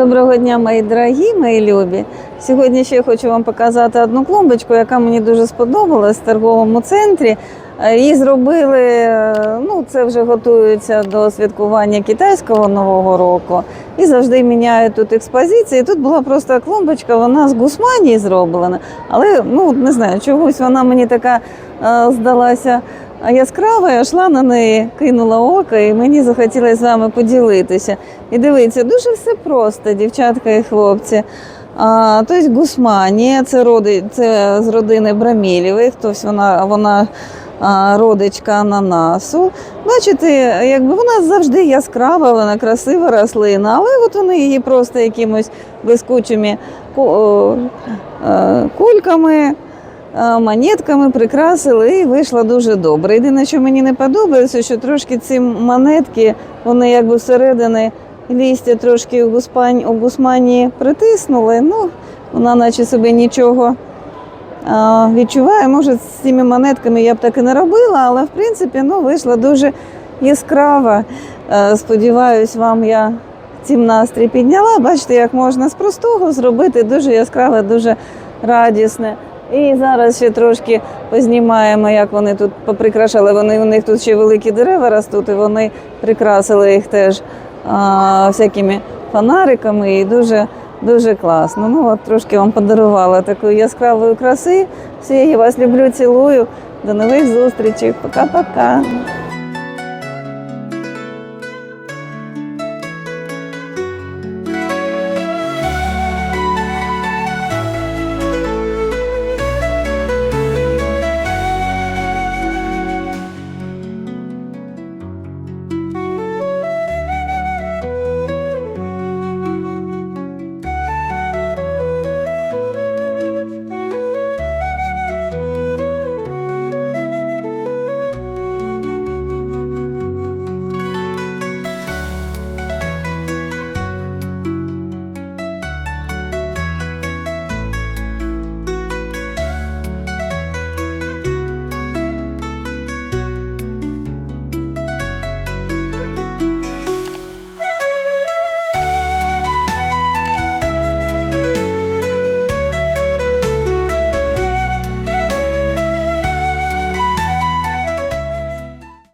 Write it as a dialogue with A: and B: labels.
A: Доброго дня, мої дорогі, мої любі. Сьогодні ще хочу вам показати одну клумбочку, яка мені дуже сподобалась в торговому центрі. Е, Її зробили, е, ну це вже готується до святкування китайського нового року. І завжди міняють тут експозиції. Тут була просто клумбочка, вона з гусманії зроблена. Але ну не знаю, чогось вона мені така е, здалася яскрава, я йшла на неї, кинула око, і мені захотілося з вами поділитися. І дивіться, дуже все просто, дівчатка і хлопці. А, тобто Гусманія, це, роди, це з родини Брамілєвих, тобто вона, вона а, родичка ананасу. Бачите, якби вона завжди яскрава, вона красива рослина, але от вони її просто якимось блискучими е, кульками монетками прикрасили і вийшло дуже добре. Єдине, що мені не подобається, що трошки ці монетки, вони якби всередини лістя трошки у, гуспань, у гусмані притиснули. Ну, вона наче собі нічого відчуває. Може, з цими монетками я б так і не робила, але в принципі ну, вийшла дуже яскрава. Е, Сподіваюсь, вам я цим настрій підняла. Бачите, як можна з простого зробити дуже яскраве, дуже радісне. І зараз ще трошки познімаємо, як вони тут поприкрашали. Вони у них тут ще великі дерева ростуть, і вони прикрасили їх теж а, всякими фонариками і дуже, дуже класно. Ну от трошки вам подарувала такої яскравої краси. Всі я вас люблю, цілую. До нових зустрічей. Пока-пока.